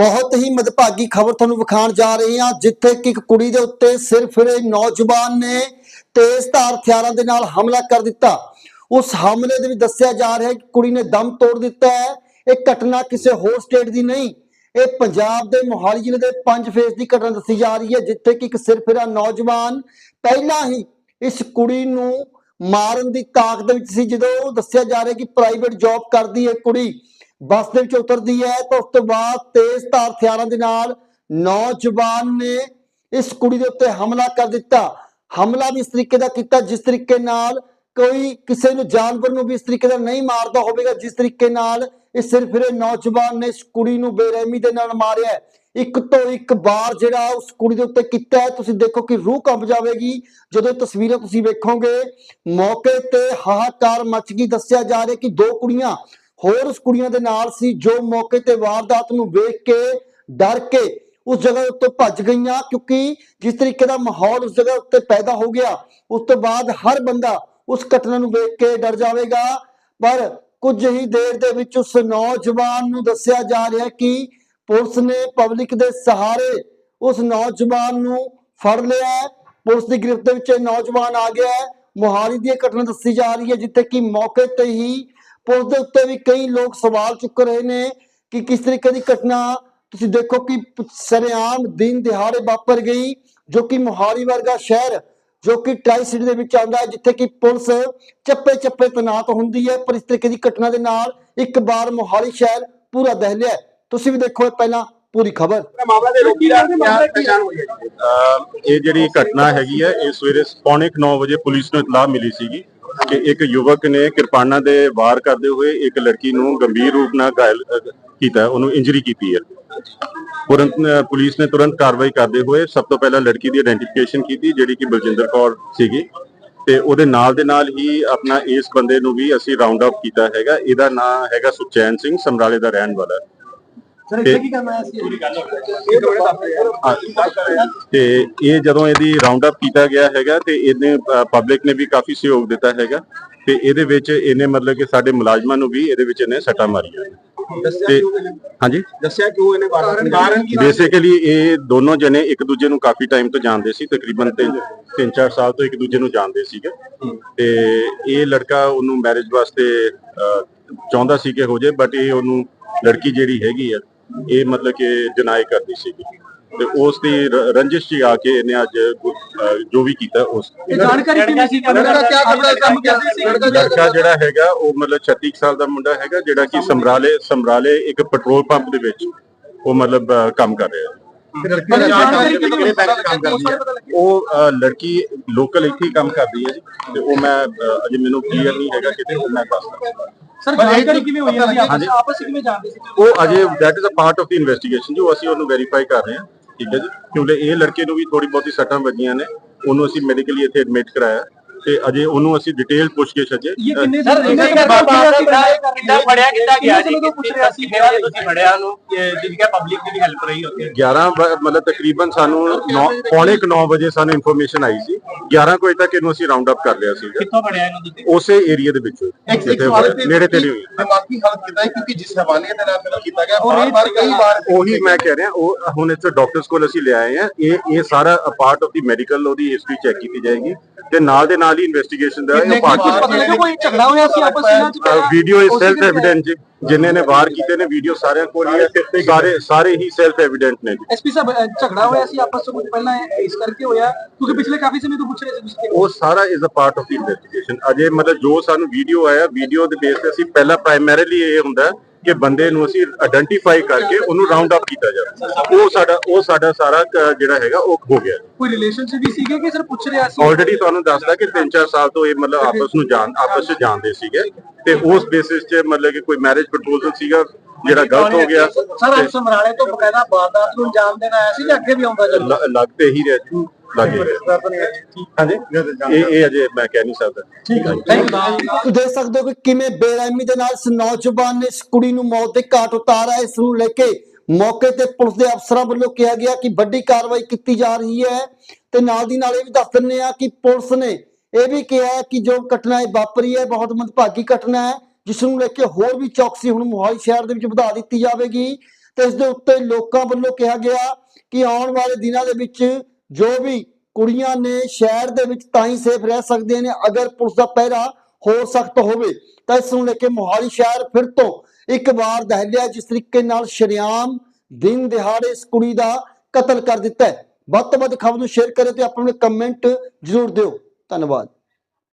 ਬਹੁਤ ਹੀ ਮਦਭਾਗੀ ਖਬਰ ਤੁਹਾਨੂੰ ਵਿਖਾਉਣ ਜਾ ਰਹੇ ਹਾਂ, ਜਿੱਥੇ ਕਿ ਇੱਕ ਕੁੜੀ ਦੇ ਉੱਤੇ ਸਿਰ ਫਿਰੇ ਨੌਜਵਾਨ ਨੇ ਤੇਜ਼ਧਾਰ ਹਥਿਆਰਾਂ ਦੇ ਨਾਲ ਹਮਲਾ ਕਰ ਦਿੱਤਾ। ਉਸ ਹਮਲੇ ਦੇ ਵਿੱਚ ਦੱਸਿਆ ਜਾ ਰਿਹਾ ਹੈ ਕਿ ਕੁੜੀ ਨੇ ਦਮ ਤੋੜ ਦਿੱਤਾ ਹੈ। ਇਹ ਘਟਨਾ ਕਿਸੇ ਹੋਰ ਸਟੇਟ ਦੀ ਨਹੀਂ, ਇਹ ਪੰਜਾਬ ਦੇ ਮੋਹਾਲੀ ਜ਼ਿਲ੍ਹੇ ਦੇ ਪੰਜ ਫੇਸ ਦੀ ਘਟਨਾ ਦੱਸੀ ਜਾ ਰਹੀ ਹੈ, ਜਿੱਥੇ ਕਿ ਇੱਕ ਸਿਰ ਫਿਰਾ ਨੌਜਵਾਨ ਪਹਿਲਾਂ ਹੀ ਇਸ ਕੁੜੀ ਨੂੰ ਮਾਰਨ ਦੀ ਤਾਕਤ ਵਿੱਚ ਸੀ, ਜਦੋਂ ਦੱਸਿਆ ਜਾ ਰਿਹਾ ਕਿ ਪ੍ਰਾਈਵੇਟ ਜੌਬ ਕਰਦੀ ਹੈ ਕੁੜੀ। ਬੱਸ ਦੇ ਵਿੱਚ ਉਤਰਦੀ ਹੈ ਤਾਂ ਉਸ ਤੋਂ ਬਾਅਦ ਤੇਜ਼ ਧਾਰ ਹਥਿਆਰਾਂ ਦੇ ਨਾਲ ਨੌਜਵਾਨ ਨੇ ਇਸ ਕੁੜੀ ਦੇ ਉੱਤੇ ਹਮਲਾ ਕਰ ਦਿੱਤਾ। ਹਮਲਾ ਵੀ ਇਸ ਤਰੀਕੇ ਦਾ ਕੀਤਾ ਜਿਸ ਤਰੀਕੇ ਨਾਲ ਕੋਈ ਕਿਸੇ ਨੂੰ ਜਾਨਵਰ ਨੂੰ ਵੀ ਇਸ ਤਰੀਕੇ ਦਾ ਨਹੀਂ ਮਾਰਦਾ ਹੋਵੇਗਾ, ਜਿਸ ਤਰੀਕੇ ਨਾਲ ਇਸ ਸਿਰ ਫਿਰੇ ਨੌਜਵਾਨ ਨੇ ਇਸ ਕੁੜੀ ਨੂੰ ਬੇਰਹਿਮੀ ਦੇ ਨਾਲ ਮਾਰਿਆ। ਇੱਕ ਤੋਂ ਇੱਕ ਵਾਰ ਜਿਹੜਾ ਉਸ ਕੁੜੀ ਦੇ ਉੱਤੇ ਕੀਤਾ ਹੈ, ਤੁਸੀਂ ਦੇਖੋ ਕਿ ਰੂਹ ਕੰਬ ਜਾਵੇਗੀ। ਜਦੋਂ ਇਹ ਤਸਵੀਰਾਂ ਤੁਸੀਂ ਵੇਖੋਗੇ, ਮੌਕੇ ਤੇ ਹਾਹਾਕਾਰ ਮਚ ਗਈ, ਦੱਸਿਆ ਜਾ ਰਿਹਾ ਕਿ ਦੋ ਕੁੜੀਆਂ ਹੋਰ ਉਸ ਕੁੜੀਆਂ ਦੇ ਨਾਲ ਸੀ ਜੋ ਮੌਕੇ ਤੇ ਵਾਰਦਾਤ ਨੂੰ ਵੇਖ ਕੇ ਡਰ ਕੇ ਉਸ ਜਗ੍ਹਾ ਉੱਤੇ ਭੱਜ ਗਈਆਂ, ਕਿਉਂਕਿ ਜਿਸ ਤਰੀਕੇ ਦਾ ਮਾਹੌਲ ਉਸ ਜਗ੍ਹਾ ਉੱਤੇ ਪੈਦਾ ਹੋ ਗਿਆ, ਉਸ ਤੋਂ ਬਾਅਦ ਹਰ ਬੰਦਾ ਉਸ ਘਟਨਾ ਨੂੰ ਵੇਖ ਕੇ ਡਰ ਜਾਵੇਗਾ। ਪਰ ਕੁਝ ਹੀ ਦੇਰ ਦੇ ਵਿੱਚ ਉਸ ਨੌਜਵਾਨ ਨੂੰ ਦੱਸਿਆ ਜਾ ਰਿਹਾ ਕਿ ਪੁਲਿਸ ਨੇ ਪਬਲਿਕ ਦੇ ਸਹਾਰੇ ਉਸ ਨੌਜਵਾਨ ਨੂੰ ਫੜ ਲਿਆ ਪੁਲਿਸ ਦੀ ਗ੍ਰਿਫਤ ਦੇ ਵਿੱਚ ਇਹ ਨੌਜਵਾਨ ਆ ਗਿਆ ਹੈ। ਮੋਹਾਲੀ ਦੀ ਇਹ ਘਟਨਾ ਦੱਸੀ ਜਾ ਰਹੀ ਹੈ, ਜਿੱਥੇ ਕਿ ਮੌਕੇ ਤੇ ਹੀ ਪੁਲਿਸ ਦੇ ਉੱਤੇ ਵੀ ਕਈ ਲੋਕ ਸਵਾਲ ਚੁੱਕ ਰਹੇ ਨੇ ਕਿ ਕਿਸ ਤਰੀਕੇ ਦੀ ਘਟਨਾ ਤੁਸੀਂ ਦੇਖੋ ਕਿ ਸਰੇਆਮ ਦਿਨ ਦਿਹਾੜੇ ਵਾਪਰ ਗਈ ਜੋ ਕਿ ਮੋਹਾਲੀ ਵਰਗਾ ਸ਼ਹਿਰ ਜੋ ਕਿ ਟ੍ਰਾਈ ਸਿਟੀ ਦੇ ਵਿੱਚ ਆਉਂਦਾ ਹੈ ਜਿੱਥੇ ਕਿ ਪੁਲਿਸ ਚੱਪੇ ਚੱਪੇ ਤੈਨਾਤ ਹੁੰਦੀ ਹੈ ਪਰ ਇਸ ਤਰੀਕੇ ਦੀ ਘਟਨਾ ਦੇ ਨਾਲ ਇੱਕ ਵਾਰ ਮੋਹਾਲੀ ਸ਼ਹਿਰ ਪੂਰਾ ਦਹਿਲਿਆ। ਤੁਸੀਂ ਵੀ ਦੇਖੋ ਇਹ ਪਹਿਲਾਂ ਪੂਰੀ ਖਬਰ। ਇਹ ਜਿਹੜੀ ਘਟਨਾ ਹੈਗੀ ਹੈ ਇਹ ਸਵੇਰੇ ਪੌਣੇ 9 ਵਜੇ ਪੁਲਿਸ ਨੂੰ ਇਤਲਾਹ ਮਿਲੀ ਸੀਗੀ। ਕਿ ਇੱਕ ਯੁਵਕ ਨੇ ਕਿਰਪਾਨਾਂ ਦੇ ਵਾਰ ਕਰਦੇ ਹੋਏ ਇੱਕ ਲੜਕੀ ਨੂੰ ਗੰਭੀਰ ਰੂਪ ਨਾਲ ਘਾਇਲ ਕੀਤਾ, ਉਹਨੂੰ ਇੰਜਰੀ ਕੀਤੀ ਹੈ। ਤੁਰੰਤ ਪੁਲਿਸ ਨੇ ਤੁਰੰਤ ਕਾਰਵਾਈ ਕਰਦੇ ਹੋਏ ਸਭ ਤੋਂ ਪਹਿਲਾਂ ਲੜਕੀ ਦੀ ਆਇਡੈਂਟੀਫਿਕੇਸ਼ਨ ਕੀਤੀ, ਜਿਹੜੀ ਕਿ ਬਲਜਿੰਦਰ ਕੌਰ ਸੀਗੀ। ਤੇ ਉਹਦੇ ਨਾਲ ਦੇ ਨਾਲ ਹੀ ਆਪਣਾ ਇਸ ਬੰਦੇ ਨੂੰ ਵੀ ਅਸੀਂ ਰਾਉਂਡ ਅਪ ਕੀਤਾ ਹੈਗਾ। ਇਹਦਾ ਨਾਮ ਹੈਗਾ ਸੁਚੈਨ ਸਿੰਘ, ਸਮਰਾਲੇ ਦਾ ਰਹਿਣ ਵਾਲਾ। ਸਰ ਇੱਥੇ ਕੀ ਕਰਨਾ ਤੇ ਇਹ ਜਦੋਂ ਇਹਦੀ ਰਾਉਂਡ ਅਪ ਕੀਤਾ ਗਿਆ ਹੈਗਾ ਤੇ ਇਹਨੇ ਪਬਲਿਕ ਨੇ ਵੀ ਕਾਫੀ ਸਹਿਯੋਗ ਦਿੱਤਾ ਹੈਗਾ ਤੇ ਇਹਦੇ ਵਿੱਚ ਇਹਨੇ ਮਤਲਬ ਕਿ ਸਾਡੇ ਮੁਲਾਜ਼ਮਾਂ ਨੂੰ ਵੀ ਇਹਦੇ ਵਿੱਚ ਇਹਨੇ ਸੱਟਾਂ ਮਾਰੀਆਂ। ਤੇ? ਹਾਂਜੀ? ਦੱਸਿਆ ਕਿਉਂ ਇਹਨੇ ਕਾਰਨ ਕਾਰਨ ਕੀ ਬੇਸਿਕਲੀ ਇਹ ਦੋਨੋਂ ਜਣੇ ਇੱਕ ਦੂਜੇ ਨੂੰ ਕਾਫੀ ਟਾਈਮ ਤੋਂ ਜਾਣਦੇ ਸੀ ਤਕਰੀਬਨ 3-4 ਸਾਲ ਤੋਂ ਇੱਕ ਦੂਜੇ ਨੂੰ ਜਾਣਦੇ ਸੀਗੇ। ਤੇ ਇਹ ਲੜਕਾ ਉਹਨੂੰ ਮੈਰਿਜ ਵਾਸਤੇ ਚਾਹੁੰਦਾ ਸੀ ਕਿ ਹੋ ਜਾਏ ਬਟ ਇਹ ਉਹਨੂੰ ਲੜਕੀ ਜਿਹੜੀ ਹੈਗੀ ਆ ਇਹ ਮਤਲਬ ਕਿ ਡਿਨਾਈ ਕਰਦੀ ਸੀਗੀ। ਤੇ ਉਸ ਦੀ ਰ- ਰੰਜਿਸ਼ 'ਚ ਆ ਕੇ ਇਹਨੇ ਅੱਜ ਅਹ, ਜੋ ਵੀ ਕੀਤਾ ਉਸ ਜਾਣਕਾਰੀ ਕਿਵੇਂ ਸੀ? ਲੜਕਾ ਕੀ ਕਰਦਾ ਕੰਮ ਕਰਦਾ ਸੀ? ਲੜਕਾ ਜਿਹੜਾ ਹੈਗਾ ਉਹ ਮਤਲਬ 36 ਕੁ ਸਾਲ ਦਾ ਮੁੰਡਾ ਹੈਗਾ ਜਿਹੜਾ ਕਿ ਸਮਰਾਲੇ ਸਮਰਾਲੇ ਇੱਕ ਪੈਟਰੋਲ ਪੰਪ ਦੇ ਵਿੱਚ ਉਹ ਮਤਲਬ ਅਹ, ਕੰਮ ਕਰ ਰਿਹਾ। ਹੈ ਜਾਣਕਾਰੀ ਕਿਹੜੇ ਬੈਂਕ ਕੰਮ ਕਰਦੀ ਹੈ। ਉਹ ਲੜਕੀ ਲੋਕਲ ਇੱਥੇ ਹੀ ਕੰਮ ਕਰਦੀ ਹੈ ਜੀ ਤੇ ਉਹ ਮੈਂ ਅਜੇ ਮੈਨੂੰ ਕਲੀਅਰ ਨਹੀਂ ਹੈਗਾ ਕਿਤੇ ਉਹ ਮੈਂ ਦੱਸਦਾ ਸਰ ਜਾਣਕਾਰੀ ਕਿਵੇਂ ਹੋਈ ਹੈ? ਹਾਂਜੀ। ਆਪਸ ਵਿੱਚ ਕਿਵੇਂ ਜਾਣਦੇ ਸੀ? ਉਹ ਅਜੇ that is a part of the investigation ਜੋ ਅਸੀਂ ਉਹਨੂੰ ਵੈਰੀਫਾਈ ਕਰ ਰਹੇ ਹਾਂ। ਠੀਕ ਹੈ ਜੀ। ਕਿਉਂਕਿ ਇਹ ਲੜਕੇ ਨੂੰ ਵੀ ਥੋੜੀ ਬਹੁਤੀ ਸੱਟਾਂ ਵੱਜੀਆਂ ਨੇ। ਉਹਨੂੰ ਅਸੀਂ ਮੈਡੀਕਲੀ ਇੱਥੇ ਐਡਮਿਟ ਕਰਾਇਆ। ਤੇ ਅਜੇ ਉਹਨੂੰ ਅਸੀਂ ਡਿਟੇਲ ਪੁੱਛਗਿੱਛ ਅਜੇ ਇਹ ਕਿੰਨੇ ਸਰ ਕਿੰਨੇ ਕਰਦਾ ਬਾਤ ਕਿੱਦਾਂ ਕਿੱਦਾਂ ਫੜਿਆ ਕਿੱਦਾਂ ਗਿਆ ਜੀ ਤੋਂ ਪੁੱਛ ਰਿਹਾ ਸੀ ਕਿਹੜਾ ਤੁਸੀਂ ਫੜਿਆ ਨੂੰ ਜਿਸ ਕਿ ਪਬਲਿਕ ਦੀ ਵੀ ਹੈਲਪ ਰਹੀ ਉੱਥੇ? 11 ਵ- ਮਤਲਬ ਤਕਰੀਬਨ ਸਾਨੂੰ ਨੌ- ਪੌਣੇ 9 ਵਜੇ ਸਾਨੂੰ ਇਨਫੋਰਮੇਸ਼ਨ ਆਈ ਸੀ। 11 ਵਜੇ ਤੱਕ ਇਹਨੂੰ ਅਸੀਂ ਰਾਉਂਡ ਅਪ ਕਰ ਲਿਆ ਸੀ ਕਿੱਥੋਂ ਫੜਿਆ ਇਹਨੂੰ ਤੁਸੀਂ? ਉਸੇ ਏਰੀਆ ਦੇ ਵਿੱਚੋਂ। ਇੱਕ ਸਵਾਲ ਹੋਇਆ, ਨੇੜੇ ਤੇ ਨਹੀਂ ਹੋਈ ਦਿਮਾਗੀ ਹਾਲਤ ਕਿਦਾਂ ਕਿਉਂਕਿ ਜਿਸ ਹਵਾਲੇ ਦੇ ਨਾਲ ਮੈਨੂੰ ਕੀਤਾ ਗਿਆ ਬਾਰ ਬਾਰ ਕਈ ਵਾਰ ਉਹੀ ਮੈਂ ਕਹਿ ਰਿਹਾ ਉਹ ਹੁਣ ਇੱਥੇ ਡਾਕਟਰਸ ਕੋਲ ਅਸੀਂ ਲੈ ਆਏ ਆ। ਇਹ ਇਹ ਸਾਰਾ ਪਾਰਟ ਆਫ ਦੀ ਮੈਡੀਕਲ ਉਹਦੀ ਹਿਸਟਰੀ ਚੈੱਕ ਕੀਤੀ ਜਾਏਗੀ। ਤੇ ਨਾਲ ਦੇ ਨਾਲ ਹੀ ਇਨਵੈਸਟੀਗੇਸ਼ਨ ਦਾ ਇਹ ਪਾਰਟ ਕੋਈ ਝਗੜਾ ਹੋਇਆ ਸੀ ਆਪਸ ਵਿੱਚ? ਵੀਡੀਓ ਇਸ ਸੈਲਫ ਐਵੀਡੈਂਟ ਜੀ। ਜਿਨ੍ਹਾਂ ਨੇ ਵਾਰ ਕੀਤੇ ਨੇ ਵੀਡੀਓ ਸਾਰਿਆਂ ਕੋਲ ਹੀ ਹੈ ਤੇ ਸਾਰੇ ਸਾਰੇ ਹੀ ਸੈਲਫ ਐਵੀਡੈਂਟ ਨੇ ਜੀ। ਐਸਪੀ ਸਾਹਿਬ ਝਗੜਾ ਹੋਇਆ ਸੀ ਆਪਸ ਵਿੱਚ ਪਹਿਲਾਂ ਇਸ ਕਰਕੇ ਹੋਇਆ? ਕਿਉਂਕਿ ਪਿਛਲੇ ਕਾਫੀ ਸਮੇਂ ਤੋਂ ਪੁੱਛ ਰਹੇ ਸੀ ਤੁਸੀਂ ਉਹ ਸਾਰਾ is a part of the investigation ਅਜੇ ਮਤਲਬ ਜੋ ਸਾਨੂੰ ਵੀਡੀਓ ਆਇਆ ਵੀਡੀਓ ਦੇ ਬੇਸ ਤੇ ਅਸੀਂ ਪਹਿਲਾਂ ਪ੍ਰਾਇਮਰੀਲੀ ਇਹ ਹੁੰਦਾ ਕਿ ਬੰਦੇ ਨੂੰ ਅਸੀਂ ਆਇਡੈਂਟੀਫਾਈ ਕਰਕੇ ਉਹਨੂੰ ਰਾਉਂਡ ਅਪ ਕੀਤਾ ਜਾਵੇ। ਉਹ ਸਾਡਾ ਉਹ ਸਾਡਾ ਸਾਰਾ ਜਿਹੜਾ ਹੈਗਾ ਉਹ ਹੋ ਗਿਆ। ਕੋਈ ਰਿਲੇਸ਼ਨਸ਼ਿਪ ਵੀ ਸੀਗੇ ਕਿ ਸਿਰ ਪੁੱਛ ਰਿਹਾ ਸੀ? ਆਲਰੇਡੀ ਤੁਹਾਨੂੰ ਦੱਸਦਾ ਕਿ 3-4 ਸਾਲ ਤੋਂ ਇਹ ਮਤਲਬ ਆਪਸ ਨੂੰ ਜਾਣ ਆਪਸ ਵਿੱਚ ਜਾਣਦੇ ਸੀਗੇ। ਤੇ ਉਸ ਬੇਸਿਸ 'ਤੇ ਮਤਲਬ ਕਿ ਕੋਈ ਮੈਰਿਜ ਪ੍ਰਪੋਜ਼ਲ ਸੀਗਾ ਜਿਹੜਾ ਗਲਤ ਹੋ ਗਿਆ। ਸਰ ਸਮਰਾਲੇ ਤੋਂ ਬਕਾਇਦਾ ਵਾਰਦਾਤ ਨੂੰ ਅੰਜਾਮ ਦੇਣ ਆਇਆ ਸੀ ਜਾਂ ਅੱਗੇ ਵੀ ਆਉਂਦਾ ਚੱਲ ਲ- ਲੱਗ ਤੇ ਹੀ ਰਿਹਾ ਰਿਹਾ ਹਾਂਜੀ। ਇਹ ਇਹ ਅਜੇ ਮੈਂ ਕਹਿ ਨਹੀਂ ਸਕਦਾ। ਠੀਕ ਹੈ। ਤੁਸੀਂ ਦੇਖ ਸਕਦੇ ਹੋ ਕਿ ਕਿਵੇਂ ਬੇਰਹਿਮੀ ਦੇ ਨਾਲ ਇਸ ਨੌਜਵਾਨ ਨੇ ਇਸ ਕੁੜੀ ਨੂੰ ਮੌਤ ਦੇ ਘਾਟ ਉਤਾਰਾ ਇਸ ਨੂੰ ਲੈ ਕੇ ਮੌਕੇ ਤੇ ਪੁਲਿਸ ਦੇ ਅਫਸਰਾਂ ਵੱਲੋਂ ਕਿਹਾ ਗਿਆ ਕਿ ਵੱਡੀ ਕਾਰਵਾਈ ਕੀਤੀ ਜਾ ਰਹੀ ਹੈ। ਤੇ ਨਾਲ ਦੀ ਨਾਲ ਇਹ ਵੀ ਦੱਸ ਦਿੰਦੇ ਆ ਕਿ ਪੁਲਿਸ ਨੇ ਇਹ ਵੀ ਕਿਹਾ ਹੈ ਕਿ ਜੋ ਘਟਨਾ ਇਹ ਵਾਪਰੀ ਹੈ ਬਹੁਤ ਮੰਦਭਾਗੀ ਘਟਨਾ ਹੈ ਜਿਸ ਨੂੰ ਲੈ ਕੇ ਹੋਰ ਵੀ ਚੌਕਸੀ ਹੁਣ ਮੋਹਾਲੀ ਸ਼ਹਿਰ ਦੇ ਵਿੱਚ ਵਧਾ ਦਿੱਤੀ ਜਾਵੇਗੀ। ਤੇ ਇਸ ਦੇ ਉੱਤੇ ਲੋਕਾਂ ਵੱਲੋਂ ਕਿਹਾ ਗਿਆ ਕਿ ਆਉਣ ਵਾਲੇ ਦਿਨਾਂ ਦੇ ਵਿੱਚ ਜੋ ਵੀ ਕੁੜੀਆਂ ਨੇ ਸ਼ਹਿਰ ਦੇ ਵਿੱਚ ਤਾਂ ਹੀ ਸੇਫ ਰਹਿ ਸਕਦੀਆਂ ਨੇ, ਅਗਰ ਪੁਲਿਸ ਦਾ ਪਹਿਰਾ ਹੋਰ ਸਖਤ ਹੋਵੇ, ਤਾਂ ਇਸ ਨੂੰ ਲੈ ਕੇ ਮੋਹਾਲੀ ਸ਼ਹਿਰ ਫਿਰ ਤੋਂ ਇੱਕ ਵਾਰ ਦਹਿਲਿਆ ਜਿਸ ਤਰੀਕੇ ਨਾਲ ਸ਼ਰੇਆਮ ਦਿਨ ਦਿਹਾੜੇ ਇਸ ਕੁੜੀ ਦਾ ਕਤਲ ਕਰ ਦਿੱਤਾ ਹੈ। ਵੱਧ ਤੋਂ ਵੱਧ ਖਬਰ ਨੂੰ ਸ਼ੇਅਰ ਕਰੇ ਤੇ ਆਪਣੇ ਕਮੈਂਟ ਜ਼ਰੂਰ ਦਿਓ। ਧੰਨਵਾਦ।